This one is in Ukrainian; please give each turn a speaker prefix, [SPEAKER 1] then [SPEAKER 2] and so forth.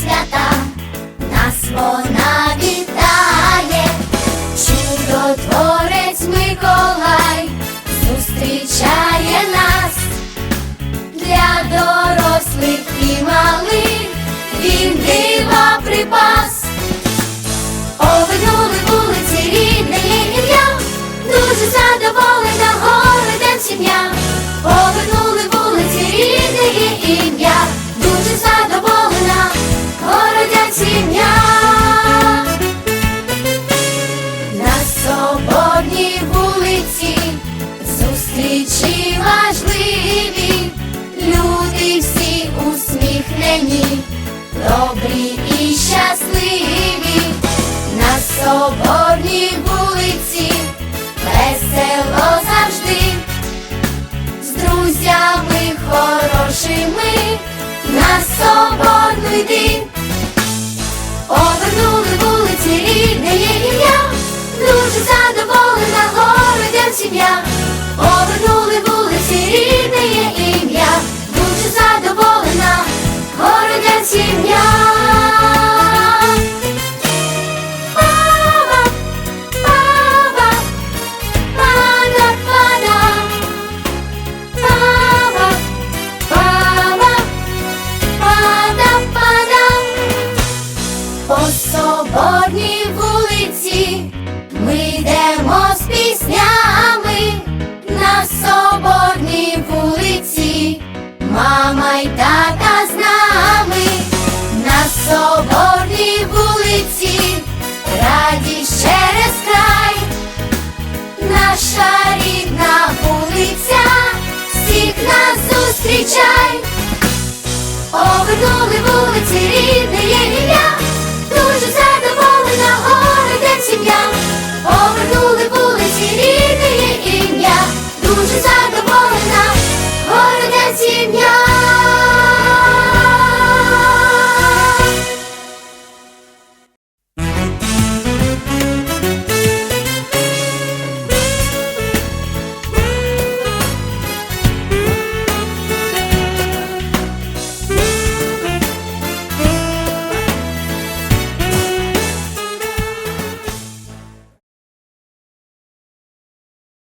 [SPEAKER 1] свята, нас вона вітає, чудотворець Миколай зустрічає нас для дорослих і малих. Вулиці. Зустрічі важливі, люди всі усміхнені, добрі і щасливі. На соборній вулиці весело завжди, з друзями хорошими. На соборну йди. Соборній вулиці ми йдемо з піснями. На соборній вулиці, мама й тата з нами, на соборній вулиці, радість через край, наша рідна вулиця, всіх нас зустрічай.